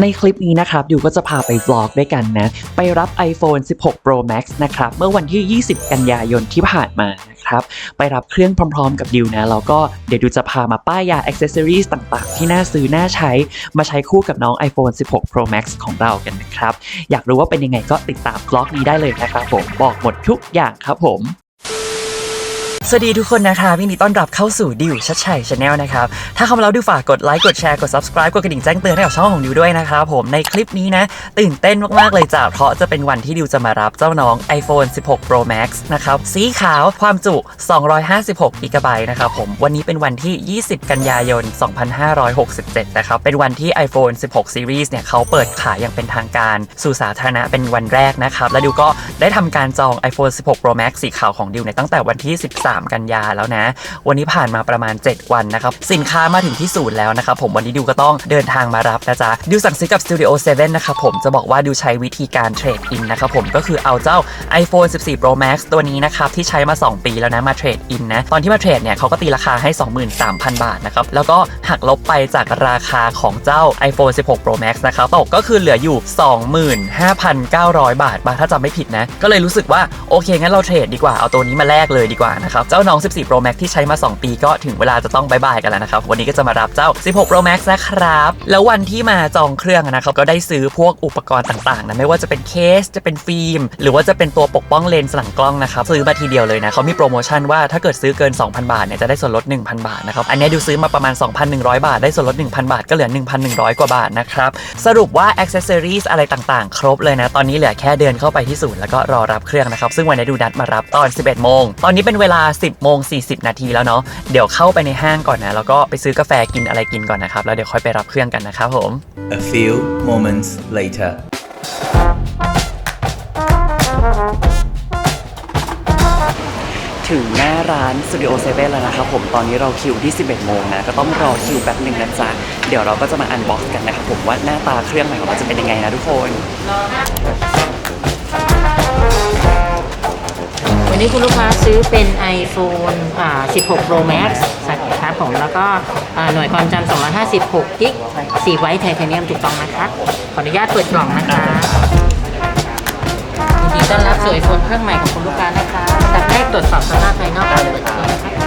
ในคลิปนี้นะครับดิวก็จะพาไปวล็อกด้วยกันนะ ไปรับ iPhone 16 Pro Max นะครับ เมื่อวันที่ 20 กันยายนที่ผ่านมานะครับ ไปรับเครื่องพร้อมๆกับดิวนะ แล้วก็เดี๋ยวดิวจะพามาป้ายยา accessories ต่างๆ ที่น่าซื้อน่าใช้ มาใช้คู่กับน้อง iPhone 16 Pro Max ของเรากันนะครับ อยากรู้ว่าเป็นยังไงก็ติดตามบล็อกนี้ได้เลยนะครับผม บอกหมดทุกอย่างครับผม สวัสดีทุกคนนะครับยินดีต้อนรับเข้าสู่ดิวชัดชัยชาแนลนะครับ ถ้าเข้ามาแล้วดิวฝากกดไลค์กดแชร์กด subscribe กดกระดิ่งแจ้งเตือนให้กับช่องของดิวด้วยนะครับผมในคลิปนี้นะ ตื่นเต้นมาก ๆ เลยจ้ะ เพราะจะเป็นวันที่ดิวจะมารับเจ้าน้อง iPhone 16 Pro Max นะครับ สีขาวความจุ 256 กิกะไบต์นะครับผม วันนี้เป็นวันที่ 20 กันยายน 2567 นะครับ เป็นวันที่ iPhone 16 Series เนี่ยเขาเปิดขายอย่างเป็นทางการสู่สาธารณะเป็นวันแรกนะครับและดิวก็ได้ทำการจอง iPhone 16 Pro Max สีขาวของดิวในตั้งแต่วันที่ 13กันยาแล้วนะ วันนี้ผ่านมาประมาณ 7 วันนะครับ สินค้ามาถึงที่ศูนย์แล้วนะครับผมวันนี้ดิวก็ต้องเดินทางมารับนะจ๊ะดิวสั่งซื้อกับ Studio 7 นะครับผมจะบอกว่าดิวใช้วิธีการเทรดอินนะครับผมก็คือเอาเจ้า iPhone 14 Pro Max ตัวนี้นะครับที่ใช้มา 2 ปีแล้วนะมาเทรดอินนะตอนที่มาเทรดเนี่ยเขาก็ตีราคาให้ 23,000 บาทนะครับแล้วก็หักลบไปจากราคาของเจ้า iPhone 16 Pro Max นะครับตกก็คือเหลืออยู่ 25,900 บาทบาทถ้าจำไม่ผิดนะ ก็เลยรู้สึกว่าโอเคงั้นเราเทรดดีกว่าเอาตัวนี้มาแลกเลยดีกว่านะครับเจ้าน้อง 14 Pro Max ที่ใช้มา 2 ปีก็ถึงเวลาจะต้องบายบายกันแล้วนะครับ วันนี้ก็จะมารับเจ้า 16 Pro Max นะครับ แล้ววันที่มาจองเครื่องนะครับก็ได้ซื้อพวกอุปกรณ์ต่างๆนะไม่ว่าจะเป็นเคสจะเป็นฟิล์ม หรือว่าจะเป็นตัวปกป้องเลนส์หลังกล้องนะครับซื้อมาทีเดียวเลยนะเขามีโปรโมชั่นว่าถ้าเกิดซื้อเกิน 2,000 บาทเนี่ยจะได้ส่วนลด 1,000 บาทนะครับอันนี้ดูซื้อมาประมาณ 2,100 บาท ได้ส่วนลด 1,000 บาทก็เหลือ 1,100 กว่าบาทนะครับสรุปว่า accessories อะไรต่างๆ ครบเลยนะตอนนี้เหลือแค่เดินเข้าไปที่ศูนย์แล้วก็รอรับเครื่องนะครับซึ่งวันนี้ดูนัดมารับตอน 11 โมง ตอนนี้เป็นเวลา10โมง40 นาทีแล้วเนาะเดี๋ยวเข้าไปในห้างก่อนนะ แล้วก็ไปซื้อกาแฟกินอะไรกินก่อนนะครับ แล้วเดี๋ยวค่อยไปรับเครื่องกันนะครับผม A few moments later. ถึงหน้าร้าน Studio 7แล้วนะครับผมตอนนี้เราคิวที่ 11 โมงนะ ก็ต้องรอคิวแป๊บหนึ่งนะจ๊ะ เดี๋ยวเราก็จะมาอันบ็อกซ์กันนะครับผมว่าหน้าตาเครื่องใหม่ของเราจะเป็นยังไงนะทุกคน วันนี้คุณลูกค้าซื้อเป็น iPhone อ่า 16 Pro Max นะครับผม แล้วก็อ่าหน่วยความจำ256กิกสีไวท์ไทเทเนียมถูกต้องนะครับ ขออนุญาตเปิดกล่องนะคะยินดีต้อนรับสู่ไอโฟนเครื่องใหม่ของคุณลูกค้านะคะอันดับแรกตรวจสอบสภาพภายนอกการเปิดเครื่องนะค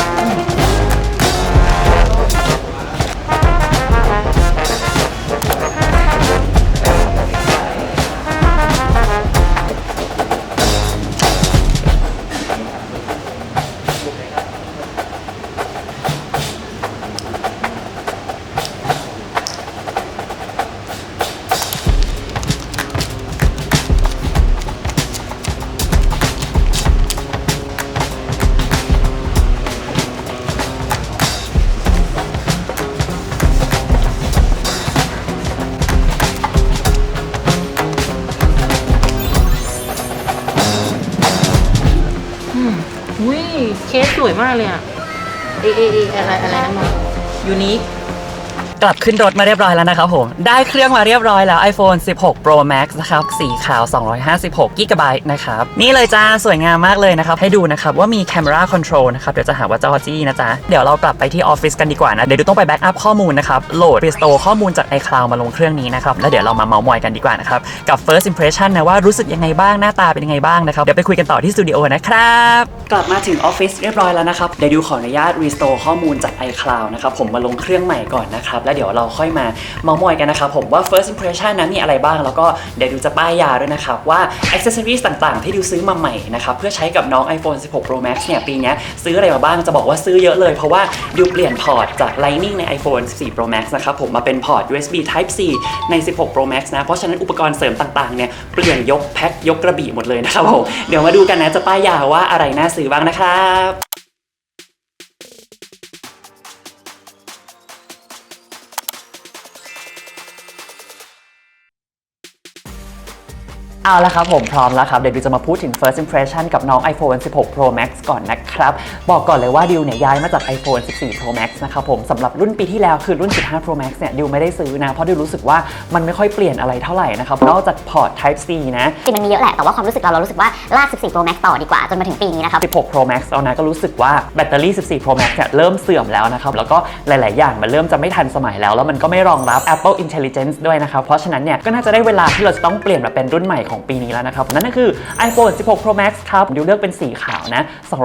ะ อุ้ยเคสสวยมากเลยอะเอเอเออะไรอะไรนะมันยูนิค กลับขึ้นรถมาเรียบร้อยแล้วนะครับผม ได้เครื่องมาเรียบร้อยแล้ว iPhone 16 Pro Max นะครับ สีขาว 256 g b นะครับ นี่เลยจ้า สวยงามมากเลยนะครับ ให้ดูนะครับ ว่ามี Camera Control นะครับ เดี๋ยวจะหาว่าจอจี้นะจ๊ะ เดี๋ยวเรากลับไปที่ออฟฟิศกันดีกว่านะ เดี๋ยวดูต้องไปแบ็กอัพข้อมูลนะครับ โหลด restore ข้อมูลจาก iCloud มาลงเครื่องนี้นะครับ แล้วเดี๋ยวเรามาเมาส์มอยกันดีกว่านะครับ กับ first impression นะว่ารู้สึกยังไงบ้างหน้าตาเป็นยังไงบ้างนะครับ เดี๋ยวไปคุยกันต่อที่สตูดิโอนะครับ กลับมาถึงออฟฟิศเรียบร้อยแล้วนะครับ เดี๋ยวดูขออนุญาต restore ข้อมูลจาก iCloud นะครับผมมาลงเครื่องใหม่ก่อนนะครับแล้วเดี๋ยวเราค่อยมาเมาส์มอยกันนะครับผมว่า first impression นะมีอะไรบ้าง แล้วก็เดี๋ยวดูจะป้ายยาด้วยนะครับว่า accessories ต่างๆ ที่ดิวซื้อมาใหม่นะครับเพื่อใช้กับน้อง iPhone 16 Pro Max เนี่ยปีนี้ซื้ออะไรมาบ้างจะบอกว่าซื้อเยอะเลย เพราะว่าดิวเปลี่ยนพอร์ตจาก Lightning ใน iPhone 14 Pro Max นะครับผมมาเป็นพอร์ต USB Type C ใน 16 Pro Max นะเพราะฉะนั้นอุปกรณ์เสริมต่างๆเนี่ยเปลี่ยนยกแพ็คยกกระบี่หมดเลยนะครับผมเดี๋ยวมาดูกันนะจะป้ายยาว่าอะไรน่าซื้อบ้างนะครับ เอาละครับผมพร้อมแล้วครับ เดี๋ยวดิวจะมาพูดถึง first impression กับน้อง iPhone 16 Pro Max ก่อนนะครับ บอกก่อนเลยว่าดิวเนี่ยย้ายมาจาก iPhone 14 Pro Max นะครับผมสำหรับรุ่นปีที่แล้วคือรุ่น 15 Pro Max เนี่ยดิวไม่ได้ซื้อนะ เพราะดิวรู้สึกว่ามันไม่ค่อยเปลี่ยนอะไรเท่าไหร่นะครับ นอกจากพอร์ต Type C นะ จริงมันมีเยอะแหละ แต่ว่าความรู้สึกเราเรารู้สึกว่าลาก 14 Pro Max ต่อดีกว่า จนมาถึงปีนี้นะครับ 16 Pro Max แล้วนะก็รู้สึกว่าแบตเตอรี่ 14 Pro Max เนี่ยเริ่มเสื่อมแล้วนะครับแล้วก็หลาย ๆ อย่างมันเริ่มจะไม่ทันสมัยแล้ว แล้วมันก็ไม่รองรับ Apple Intelligence ด้วยนะครับเพราะฉะนั้นเนี่ยก็น่าจะได้เวลาที่เราจะต้องเปลี่ยนมาเป็นรุ่นใหม่ของของปีนี้แล้วนะครับนั่นก็คือ iPhone 16 Pro Max ครับดิวเลือกเป็นสีขาวนะ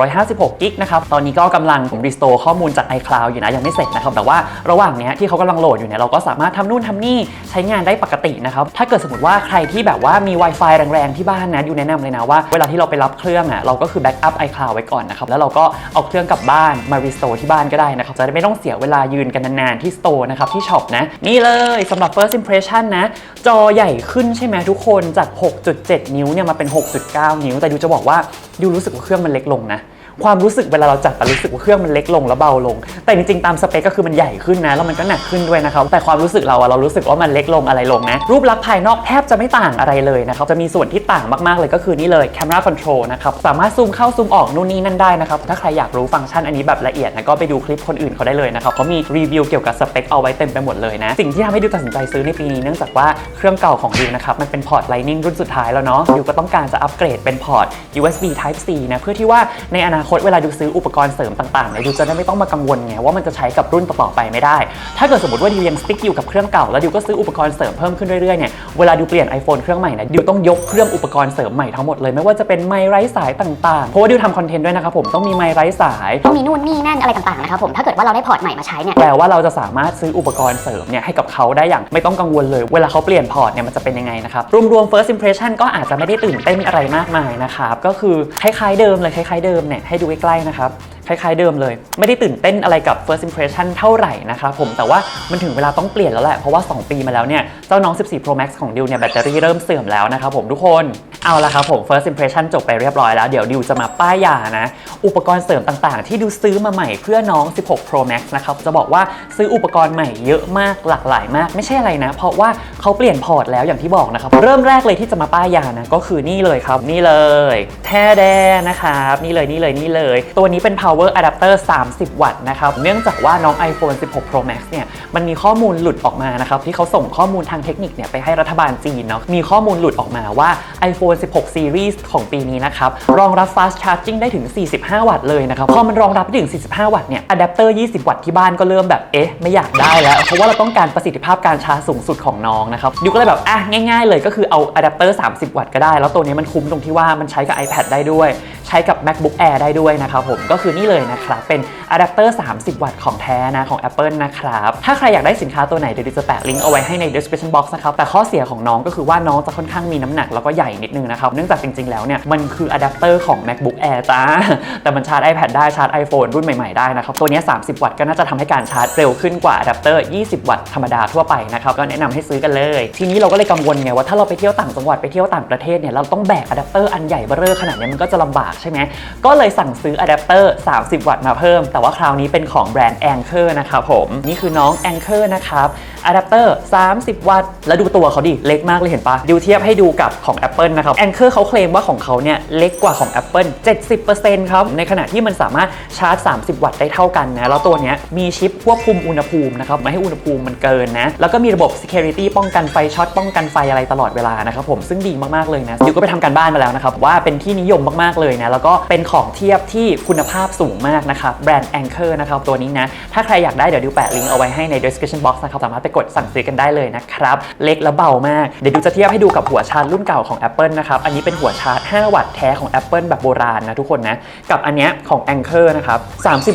256กิกนะครับตอนนี้ก็กำลังรีสโตร์ข้อมูลจาก iCloud อยู่นะยังไม่เสร็จนะครับแต่ว่าระหว่างเนี้ยที่เขากำลังโหลดอยู่เนี่ยเราก็สามารถทำนู่นทำนี่ใช้งานได้ปกตินะครับถ้าเกิดสมมติว่าใครที่แบบว่ามี Wi-Fi แรงๆที่บ้านนะดิวแนะนำเลยนะว่าเวลาที่เราไปรับเครื่องอะเราก็คือแบ็กอัพ iCloud ไว้ก่อนนะครับแล้วเราก็เอาเครื่องกลับบ้านมารีสโตร์ที่บ้านก็ได้นะครับจะได้ไม่ต้องเสียเวลายืนกันนานๆที่สโตร์นะครับที่ช็อปนะนี่เลยสำหรับ first impression นะจอใหญ่ขึ้นใช่ไหมทุกคนจาก6.7 นิ้วเนี่ยมาเป็น 6.9 นิ้ว แต่ดิวจะบอกว่าดิวรู้สึกว่าเครื่องมันเล็กลงนะ ความรู้สึกเวลาเราจับอะรู้สึกว่าเครื่องมันเล็กลงแล้วเบาลง แต่จริงๆตามสเปคก็คือมันใหญ่ขึ้นนะแล้วมันก็หนักขึ้นด้วยนะครับแต่ความรู้สึกเราอะเรารู้สึกว่ามันเล็กลงอะไรลงนะรูปลักษณ์ภายนอกแทบจะไม่ต่างอะไรเลยนะครับจะมีส่วนที่ต่างมากๆเลยก็คือนี่เลย Camera Control นะครับสามารถซูมเข้าซูมออกนู่นนี่นั่นได้นะครับถ้าใครอยากรู้ฟังก์ชันอันนี้แบบละเอียดนะก็ไปดูคลิปคนอื่นเขาได้เลยนะครับเขามีรีวิวเกี่ยวกับสเปคเอาไว้เต็มไปหมดเลยนะสิ่งที่ทำให้ดิวตัดสินใจซื้อในปีนี้เนื่องจากว่าเครื่องเก่าของดิวนะครับมันเป็นพอร์ต Lightning รุ่นสุดท้ายแล้วเนาะดิวก็ต้องการจะอัปเกรดเป็นพอร์ต USB Type C นะเพื่อที่ว่าในอนาคตเวลาดิวซื้ออุปกรณ์เสริมต่างๆเนี่ยดิวจะได้ไม่ต้องมากังวลไงว่ามันจะใช้กับรุ่นต่อๆไปไม่ได้ ถ้าเกิดสมมติว่าดิวยังสติ๊กอยู่กับเครื่องเก่าแล้วดิวก็ซื้ออุปกรณ์เสริมเพิ่มขึ้นเรื่อยๆเนี่ยเวลาดิวเปลี่ยน iPhone เครื่องใหม่นะดิวต้องยกเครื่องอุปกรณ์เสริมใหม่ทั้งหมดเลยไม่ว่าจะเป็นไมค์ไร้สายต่างๆเพราะว่าดิวทำคอนเทนต์ด้วยนะครับผมต้องมีไมค์ไร้สายต้องมีนู่นนี่นั่นอะไรต่างๆนะครับผมถ้าเกิดว่าเราได้พอร์ตใหม่มาใช้เนี่ยแปลว่าเราจะสามารถซื้ออุปกรณ์เสริมเนี่ยให้กับเขาได้อย่างไม่ต้องกังวลเลยเวลาเขาเปลี่ยนพอร์ตเนี่ยมันจะเป็นยังไงนะครับรวมๆ first impression ก็อาจจะไม่ได้ตื่นเต้นอะไรมากมายนะครับก็คือคล้ายๆเดิมเลยคล้ายๆเดิมเนี่ยให้ดูใกล้ๆนะครับคล้ายๆเดิมเลย ไม่ได้ตื่นเต้นอะไรกับ first impression เท่าไหร่นะครับผมแต่ว่ามันถึงเวลาต้องเปลี่ยนแล้วแหละ เพราะว่า 2 ปีมาแล้วเนี่ย เจ้าน้อง 14 Pro Max ของดิวเนี่ยแบตเตอรี่เริ่มเสื่อมแล้วนะครับผมทุกคน เอาละครับผม first impression จบไปเรียบร้อยแล้ว เดี๋ยวดิวจะมาป้ายยานะ อุปกรณ์เสริมต่างๆ ที่ดิวซื้อมาใหม่เพื่อน้อง 16 Pro Max นะครับ จะบอกว่าซื้ออุปกรณ์ใหม่เยอะมากหลากหลายมาก ไม่ใช่อะไรนะ เพราะว่าเขาเปลี่ยนพอร์ตแล้วอย่างที่บอกนะครับ เริ่มแรกเลยที่จะมาป้ายยานะ ก็คือนี่เลยครับ นี่เลย แท้แดนะครับนี่เลยนี่เลยนี่เลย ตัวนี้เป็น power adapter 30 วัตต์นะครับเนื่องจากว่าน้อง iPhone 16 Pro Max เนี่ยมันมีข้อมูลหลุดออกมานะครับที่เขาส่งข้อมูลทางเทคนิคเนี่ยไปให้รัฐบาลจีนเนาะมีข้อมูลหลุดออกมาว่า iPhone 16 Series ของปีนี้นะครับ รองรับ fast charging ได้ถึง 45 วัตต์เลยนะครับ พอมันรองรับได้ถึง 45 วัตต์เนี่ยอะแดปเตอร์ 20 วัตต์ที่บ้านก็เริ่มแบบ เอ๊ะ ไม่อยากได้แล้ว เพราะว่าเราต้องการประสิทธิภาพการชาร์จสูงสุดของน้องนะครับดิวก็เลยแบบ อะ ง่ายๆเลยก็คือเอาอะแดปเตอร์ 30 วัตต์ก็ได้ แล้วตัวนี้มันคุ้มตรงที่ว่ามันใช้กับ iPad ได้ด้วย ใช้กับ MacBook Air ได้ด้วยนะครับผมก็คือนี่เลยนะครับเป็นอะแดปเตอร์ 30 วัตต์ของแท้นะของ Apple นะครับถ้าใครอยากได้สินค้าตัวไหนเดี๋ยวดิจะแปะลิงก์เอาไว้ให้ใน description box นะครับแต่ข้อเสียของน้องก็คือว่าน้องจะค่อนข้างมีน้ำหนักแล้วก็ใหญ่นิดนึงนะครับเนื่องจากจริงๆแล้วเนี่ยมันคืออะแดปเตอร์ของ MacBook Air จ้าแต่มันชาร์จ iPad ได้ชาร์จ iPhone รุ่นใหม่ๆได้นะครับตัวนี้ 30 วัตต์ก็น่าจะทำให้การชาร์จเร็วขึ้นกว่าอะแดปเตอร์ 20 วัตต์ธรรมดาทั่วไปนะครับก็แนะนำให้ซื้อกันเลย ทีนี้เราก็เลยกังวลไงว่าถ้าเราไปเที่ยวต่างจังหวัดไปเที่ยวต่างประเทศเนี่ยเราต้องแบกอะแดปเตอร์อันใหญ่เบ้อเร่อขนาดนี้มันก็จะลำบากใช่ไหมก็เลยสั่งซื้ออะแดปเตอร์ 30 วัตต์มาเพิ่ม แต่ว่าคราวนี้เป็นของแบรนด์ Anchor นะครับผม นี่คือน้อง Anchor นะครับอะแดปเตอร์ 30 วัตต์ แล้วดูตัวเขาดิ เล็กมากเลยเห็นปะดูเทียบให้ดูกับของ Apple นะครับ Anker เขาเคลมว่าของเขาเนี่ยเล็กกว่าของ Apple 70%ครับ ในขณะที่มันสามารถชาร์จ 30 วัตต์ได้เท่ากันนะ แล้วตัวเนี้ยมีชิปควบคุมอุณหภูมินะครับไม่ให้อุณหภูมิมันเกินนะ แล้วก็มีระบบ security ป้องกันไฟช็อตป้องกันไฟอะไรตลอดเวลานะครับผมซึ่งดีมากๆเลยนะดิวก็ไปทำการบ้านมาแล้วนะครับว่าเป็นที่นิยมมากๆเลยนะแล้วก็เป็นของเทียบที่คุณภาพสูงมากนะครับแบรนด์ Anker นะครับตัวนี้นะถ้าใครอยากได้เดี๋ยวดิวแปะลิงก์เอาไว้ให้ใน description box นะครับสามารถไปกดสั่งซื้อกันได้เลยนะครับ เล็กและเบามาก เดี๋ยวดิวจะเทียบให้ดูกับหัวชาร์จรุ่นเก่าของ Apple นะครับ อันนี้เป็นหัวชาร์จ 5 วัตต์แท้ของ Apple แบบโบราณนะทุกคนนะ กับอันเนี้ยของ Anker นะครับ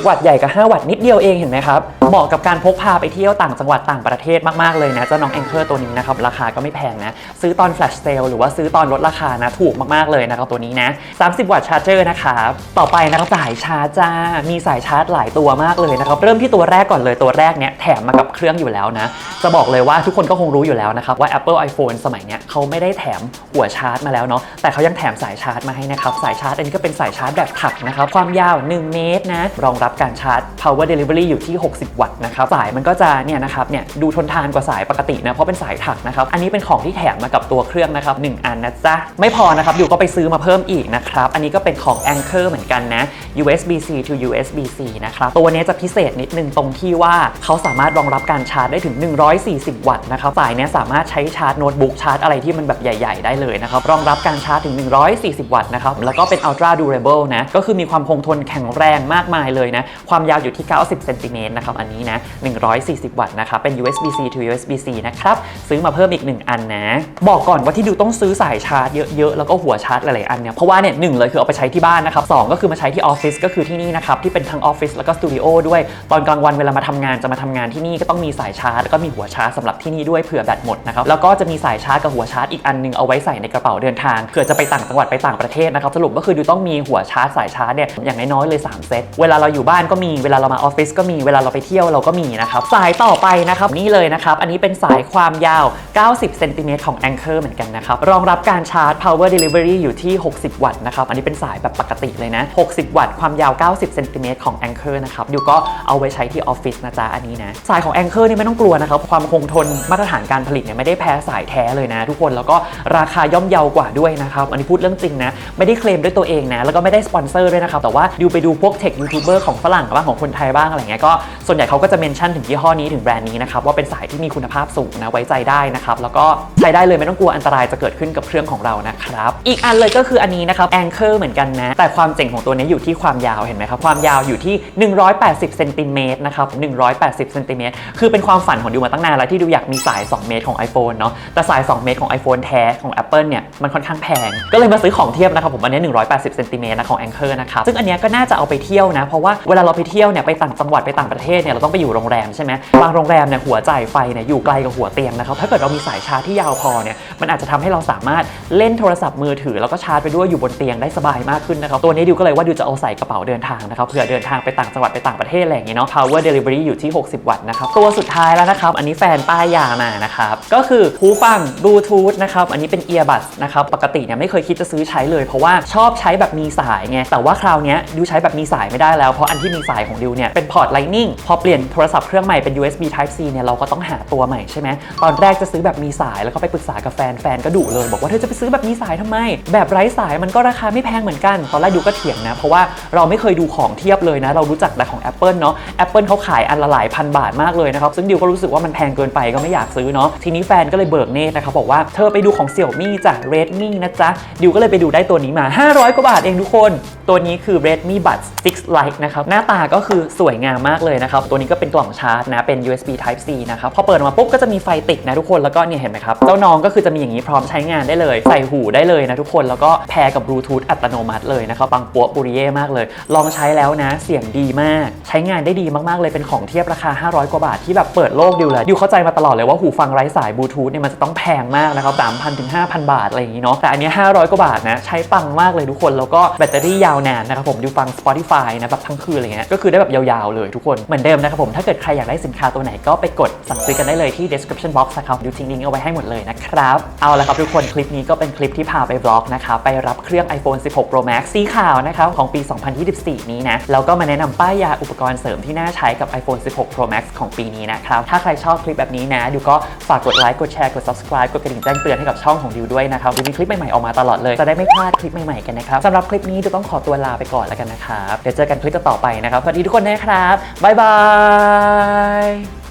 30 วัตต์ใหญ่กับ 5 วัตต์นิดเดียวเองเห็นไหมครับ เหมาะกับการพกพาไปเที่ยวต่างจังหวัดต่างประเทศมากๆเลยนะเจ้าน้อง Anker ตัวนี้นะครับราคาก็ไม่แพงนะ ซื้อตอน flash sale หรือว่าซื้อตอนลดราคานะถูกมากๆเลยนะครับตัวนี้นะ 30 วัตต์ชาร์เจอร์นะครับต่อไปนะครับสายชาร์จจ้ามีสายชาร์จหลายตัวมากเลยนะครับเริ่มที่ตัวแรกก่อนเลยตัวแรกเนี้ยแถมมากับเครื่องอยู่แล้วนะจะบอกเลยว่าทุกคนก็คงรู้อยู่แล้วนะครับว่า Apple iPhone สมัยเนี้ยเขาไม่ได้แถมหัวชาร์จมาแล้วเนาะแต่เขายังแถมสายชาร์จมาให้นะครับสายชาร์จอันนี้ก็เป็นสายชาร์จแบบถักนะครับความยาว 1 เมตรนะรองรับการชาร์จ power delivery อยู่ที่ 60 วัตต์นะครับสายมันก็จะเนี่ยนะครับเนี่ยดูทนทานกว่าสายปกตินะเพราะเป็นสายถักนะครับอันนี้เป็นของที่แถมมากับตัวเครื่องนะครับหนึ่งอันนะจ๊ะไม่พอนะครับอยู่ก็ไปซื้อมาเพิ่มอีกนะครับอันนี้ก็เป็นของ Anchor เหมือนกันนะ USB-C to USB-C นะครับตัวนี้จะพิเศษนิดนึงตรงที่ว่าเขาสามารถรองรับการชาร์จได้ถึง140 วัตต์นะครับสายนี้สามารถใช้ชาร์จโน้ตบุ๊กชาร์จอะไรที่มันแบบใหญ่ ๆ ได้เลยนะครับรองรับการชาร์จถึง 140 วัตต์นะครับแล้วก็เป็น Ultra Durable นะก็คือมีความคงทนแข็งแรงมากมายเลยนะความยาวอยู่ที่ 90 เซนติเมตรนะครับอันนี้นะ 140 วัตต์นะครับเป็น USB-C to USB-C นะครับซื้อมาเพิ่มอีก 1 อันนะ บอกก่อนว่าที่ดูต้องซื้อสายชาร์จเยอะๆแล้วก็หัวชาร์จหลายๆอันเนี่ยเพราะว่าเนี่ยหนึ่งเลยคือเอาไปใช้ที่บ้านนะครับสองก็คือมาใช้ที่ออฟฟิศก็คือที่นี่นะครับที่เป็นทั้งออฟฟิศแล้วก็สตูดิโอด้วยตอนกลางวันเวลามาทำงานจะมาทำงานที่นี่ก็ต้องมีสายชาร์จแล้วก็มีหัวชาร์จสำหรับที่นี่ด้วยเผื่อแบตหมดนะครับแล้วก็จะมีสายชาร์จกับหัวชาร์จอีกอันนึงเอาไว้ใส่ในกระเป๋าเดินทางเผื่อจะไปต่างจังหวัดไปต่างประเทศนะครับสรุปก็คือดูต้องมีหัวชาร์จสายชาร์จเนี่ยอย่างน้อยๆเลยสามเซตเวลาเราอยู่บ้านก็มีเวลาเรามาออฟฟิศก็มีเวลาเราไปเที่ยวเราก็มีนะครับสายต่อไปนะครับนี่เลยนะครับอันนี้เป็นสายความยาว 90 เซนติเมตรของ Anchor เหมือนกันนะครับรองรับการชาร์จ power delivery อยู่ที่ 60 วัตต์นะครับอันนี้เป็นสายแบบปกติเลยนะ 60 วัตต์ความยาว 90 เซนติเมตรของ Anchor นะครับดูก็เอาไว้ใช้ที่ออฟฟิศนะจ๊ะอันนี้นะสายของ Anchor นี่ไม่ต้องกลัวนะครับความคงทนมาตรฐานการผลิตเนี่ยไม่ได้แพ้สายแท้เลยนะ ทุกคนแล้วก็ราคาย่อมเยาวกว่าด้วยนะครับอันนี้พูดเรื่องจริงนะ ไม่ได้เคลมด้วยตัวเองนะ แล้วก็ไม่ได้สปอนเซอร์ด้วยนะครับแต่ว่าดูไปดูพวกเทคยูทูบเบอร์ของฝรั่งบ้างของคนไทยบ้างอะไรเงี้ยก็ส่วนใหญ่เขาก็จะเมนชั่นถึงยี่ห้อนี้ถึงแบรนด์นี้นะครับว่าเป็นสายที่มีคุณภาพสูงนะไว้ใจได้นะครับแล้วก็ใช้ได้เลยไม่ต้องกลัวอันตรายจะเกิดขึ้นกับเครื่องของเรานะครับอีกอันเลยก็คืออันนี้นะครับ Anchor เหมือนกันนะแต่ความเจ๋งของตัวนี้อยู่ที่ความยาวเห็นไหมครับความยาวอยู่ที่ 180เซนติเมตรนะครับ180เซนติเมตรคือเป็นความฝันของดิวมาตั้งนานแล้วที่ดิวอยากมีสาย 2 เมตรของ iPhone เนาะแต่สาย 2 เมตรของ iPhone แท้ของ Apple เนี่ยมันค่อนข้างแพง ก็เลยมาซื้อของเทียบนะครับผมอันนี้ 180เซนติเมตรนะของ Anchor นะครับซึ่งอันนี้ก็น่าจะเอาไปเที่ยวนะเพราะว่าเวลาเราไปเที่ยวเนี่ยไปต่างจังหวัดไปต่างประเทศเนี่ยเราต้องไปอยู่โรงแรมใช่ไหมบางโรงแรมเนี่ยหัวจ่ายไฟเนี่ยอยู่ไกลกับหัวเตียงนะครับถ้าเกิดเรามีสายชาร์จที่ยาวพอเนี่ยมันอาจจะทำให้เราสามารถเล่นโทรศัพท์มือถือ แล้วก็ชาร์จไปด้วยอยู่บนเตียงได้สบายมากขึ้นนะครับตัวนี้ดิวก็เลยว่าดิวจะเอาใส่กระเป๋าเดินทางนะครับเผื่อเดินทางไปต่างจังหวัดไปต่างประเทศอะไรอย่างเงี้ยเนาะ power delivery อยู่ที่ 60 วัตต์นะครับตัวสุดท้ายแล้วนะครับอันนี้แฟนป้ายยามานะครับก็คือหูฟังบลูทูธนะครับอันนี้เป็น earbuds นะครับปกติเนี่ยไม่เคยคิดจะซื้อใช้เลย เพราะว่าชอบใช้แบบมีสายไงแต่ว่าคราวนี้ดิวใช้แบบมีสายไม่ได้แล้ว เพราะอันที่มีสายของดิวเนี่ยเป็นพอร์ต lightning พอเปลี่ยนโทรศัพท์เครื่องใหม่เป็น USB type C เนี่ยเราก็ต้องหาตัวใหม่ใช่ไหมตอนแรกจะซื้อแบบมีสายแล้วก็ไปปรึกษากับแฟนแฟนก็ดุเลย บอกว่าเธอจะไปซื้อแบบมีสายทำไม แบบไร้สายมันก็ราคาไม่แพงเหมือนกันตอนแรกดิวก็เถียงนะเพราะว่าเราไม่เคยดูของเทียบเลยนะ เรารู้จักแต่ของ Apple เนาะ Apple เขาขายอันละหลายพันบาทมากเลยนะครับซึ่งดิวก็รู้สึกว่ามันแพงเกินไปก็ไม่อยากซื้อเนาะทีนี้แฟนก็เลยเบิกเนตรนะครับบอกว่าเธอไปดูของ Xiaomi จ้ะ Redmi นะจ๊ะดิวก็เลยไปดูได้ตัวนี้มา 500 กว่าบาทเองทุกคน ตัวนี้คือ Redmi Buds 6 Lite นะครับหน้าตาก็คือสวยงามมากเลยนะครับตัวนี้ก็เป็นกล่องชาร์จนะเป็น USB Type C นะครับพอเปิดมาปุ๊บก็จะมีไฟติดนะทุกคนแล้วก็เนี่ยเห็นไหมครับเจ้าน้องก็คือจะมีอย่างนี้พร้อมใช้งานได้เลย ใส่หูได้เลยนะทุกคนแล้วก็แพร์กับบลูทูธอัตโนมัติเลยนะครับปังปัวปุริเย่มากเลย ลองใช้แล้วนะเสียงดีมาก ใช้งานได้ดีมากๆเลยเป็นของเทียบราคา 500 กว่าบาทที่แบบเปิดโลกดิวเลยดิวเข้าใจมาตลอดเลยว่าหูฟังไร้สายบลูทูธเนี่ยมันจะต้องแพงมากนะครับ3,000ถึง5,000บาทอะไรอย่างนี้เนาะแต่อันนี้ย500กว่าบาทนะใช้ปังมากเลยทุกคน แล้วก็แบตเตอรี่ยาวนานนะครับผมดิวฟัง Spotify นะแบบทั้งคืนอะไรเงี้ยก็คือได้แบบยาวๆเลยทุกคนเหมือนเดิมนะครับผมถ้าเกิดใครอยากได้สินค้าตัวไหนก็ไปกดสั่งซื้อกันได้เลยที่ description box นะครับดิวทิ้งลิงก์เอาไว้ให้หมดเลยนะครับเอาละครับทุกคนคลิปนี้ก็เป็นคลิปที่พาไปบล็อกนะครับไปรับเครื่อง iPhone 16 Pro Max สีขาวนะครับของปี 2024 นี้นะแล้วก็มาแนะนำป้ายยาอุปกรณ์เสริมที่น่าใช้กับ iPhone 16 Pro Max ของปีนี้นะครับถ้าใครชอบคลิปแบบนี้นะ ดิวก็ฝากกดไลค์ กดแชร์ กด subscribe กดกระดิ่งแจ้งเตือนให้กับช่องของดิวด้วยนะครับ ดิวมีคลิปใหม่ๆออกมาตลอดเลย จะได้ไม่พลาดคลิปใหม่ๆกันนะครับสำหรับคลิปนี้ดิวต้องขอตัวลาไปก่อนแล้วกันนะครับ เดี๋ยวเจอกันคลิปต่อๆไปนะครับ สวัสดีทุกคนนะครับบ๊ายบาย